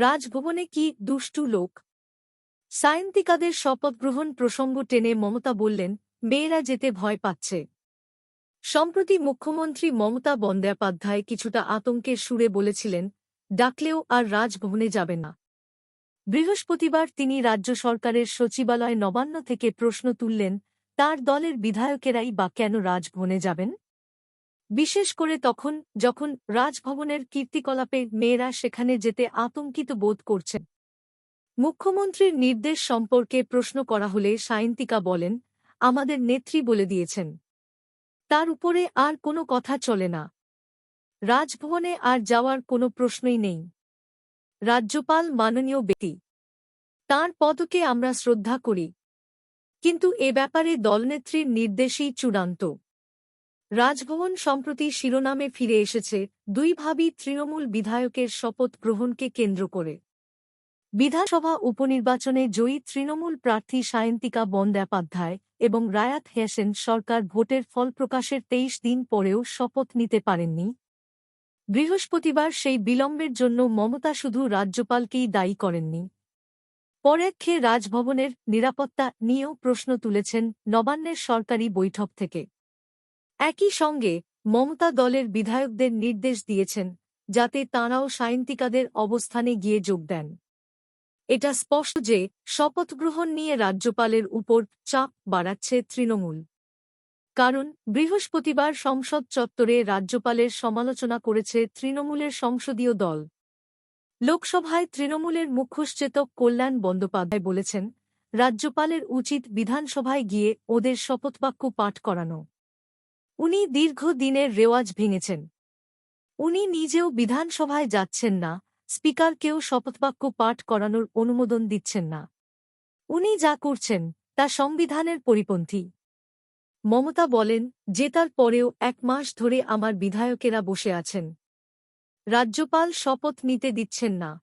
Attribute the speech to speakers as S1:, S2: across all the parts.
S1: রাজভবনে কি দুষ্টু লোক? সায়ন্তিকাদের শপথ গ্রহণ প্রসঙ্গ টেনে মমতা বললেন, মেয়েরা যেতে ভয় পাচ্ছে। সম্প্রতি মুখ্যমন্ত্রী মমতা বন্দ্যোপাধ্যায় কিছুটা আতঙ্কের সুরে বলেছিলেন, ডাকলেও আর রাজভবনে যাবে না। বৃহস্পতিবার তিনি রাজ্য সরকারের সচিবালয় নবান্ন থেকে প্রশ্ন তুললেন, তার দলের বিধায়কেরাই বা কেন রাজভবনে যাবেন? বিশেষ করে তখন, যখন রাজভবনের কীর্তিকলাপে মেয়েরা সেখানে যেতে আতঙ্কিত বোধ করছেন। মুখ্যমন্ত্রীর নির্দেশ সম্পর্কে প্রশ্ন করা হলে সায়ন্তিকা বলেন, আমাদের নেত্রী বলে দিয়েছেন। তার উপরে আর কোনো কথা চলে না। রাজভবনে আর যাওয়ার কোনো প্রশ্নই নেই। রাজ্যপাল মাননীয় ব্যক্তি। তাঁর পদকে আমরা শ্রদ্ধা করি। কিন্তু এ ব্যাপারে দলনেত্রীর নির্দেশই চূড়ান্ত। রাজভবন সম্প্রতি শিরোনামে ফিরে এসেছে দুই ভাবি তৃণমূল বিধায়কের শপথ গ্রহণকে কেন্দ্র করে। বিধানসভা উপনির্বাচনে জয়ী তৃণমূল প্রার্থী সায়ন্তিকা বন্দ্যোপাধ্যায় এবং রায়াত হেসেন সরকার ভোটের ফল প্রকাশের তেইশ দিন পরেও শপথ নিতে পারেননি। বৃহস্পতিবার সেই বিলম্বের জন্য মমতা শুধু রাজ্যপালকেই দায়ী করেননি। পরেক্ষে রাজভবনের নিরাপত্তা নিয়েও প্রশ্ন তুলেছেন নবান্নের সরকারি বৈঠক থেকে। একই সঙ্গে মমতা দলের বিধায়কদের নির্দেশ দিয়েছেন যাতে তাঁরাও সায়ন্তিকাদের অবস্থানে গিয়ে যোগ দেন। এটা স্পষ্ট যে শপথ গ্রহণ নিয়ে রাজ্যপালের উপর চাপ বাড়াচ্ছে তৃণমূল। কারণ বৃহস্পতিবার সংসদ চত্বরে রাজ্যপালের সমালোচনা করেছে তৃণমূলের সংসদীয় দল। লোকসভায় তৃণমূলের মুখ্যসচেতক কল্যাণ বন্দ্যোপাধ্যায় বলেছেন, রাজ্যপালের উচিত বিধানসভায় গিয়ে ওদের শপথবাক্য পাঠ করানো। উনি দীর্ঘদিনের রেওয়াজ ভেঙেছেন। উনি নিজেও বিধানসভায় যাচ্ছেন না, স্পিকারকেও শপথবাক্য পাঠ করানোর অনুমোদন দিচ্ছেন না। উনি যা করছেন, তা সংবিধানের পরিপন্থী। মমতা বলেন জেতার পরেও এক মাস ধরে আমার বিধায়কেরা বসে আছেন। রাজ্যপাল শপথ নিতে দিচ্ছেন না।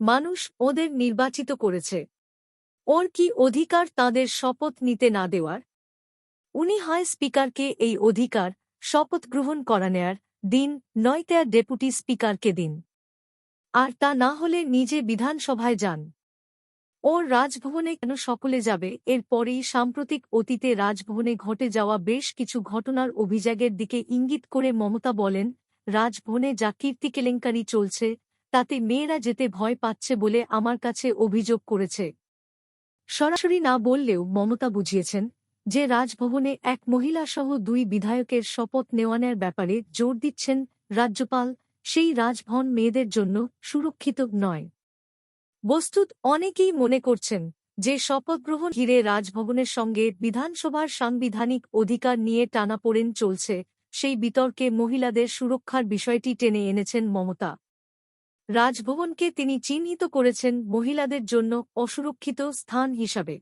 S1: মানুষ ওদের নির্বাচিত করেছে। ওর কি অধিকার তাদের শপথ নিতে না দেওয়ার? উনি হয় স্পিকারকে এই অধিকার শপথ গ্রহণ করা নেয়ার দিন নয় নয়তো ডেপুটি স্পিকারকে দিন। আর তা না হলে নিজে বিধানসভায় যান। ওর রাজভবনে কেন সকলে যাবে এর পরেই সাম্প্রতিক অতীতে রাজভবনে ঘটে যাওয়া বেশ কিছু ঘটনার অভিযোগের দিকে ইঙ্গিত করে মমতা বলেন, রাজভবনে যা কীর্তি কেলেঙ্কারি চলছে, তাতে মেয়েরা যেতে ভয় পাচ্ছে বলে আমার কাছে অভিযোগ করেছে। সরাসরি না বললেও মমতা বুঝিয়েছেন যে রাজভবনে এক মহিলাসহ দুই বিধায়কের শপথ নেওয়ানের ব্যাপারে জোর দিচ্ছেন রাজ্যপাল, সেই রাজভবন মেয়েদের জন্য সুরক্ষিত নয়। বস্তুত অনেকেই মনে করছেন যে শপথ গ্রহণ ঘিরে রাজভবনের সঙ্গে বিধানসভার সাংবিধানিক অধিকার নিয়ে টানাপোড়েন চলছে, সেই বিতর্কে মহিলাদের সুরক্ষার বিষয়টি টেনে এনেছেন মমতা। রাজভবনকে তিনি চিহ্নিত করেছেন মহিলাদের জন্য অসুরক্ষিত স্থান হিসাবে।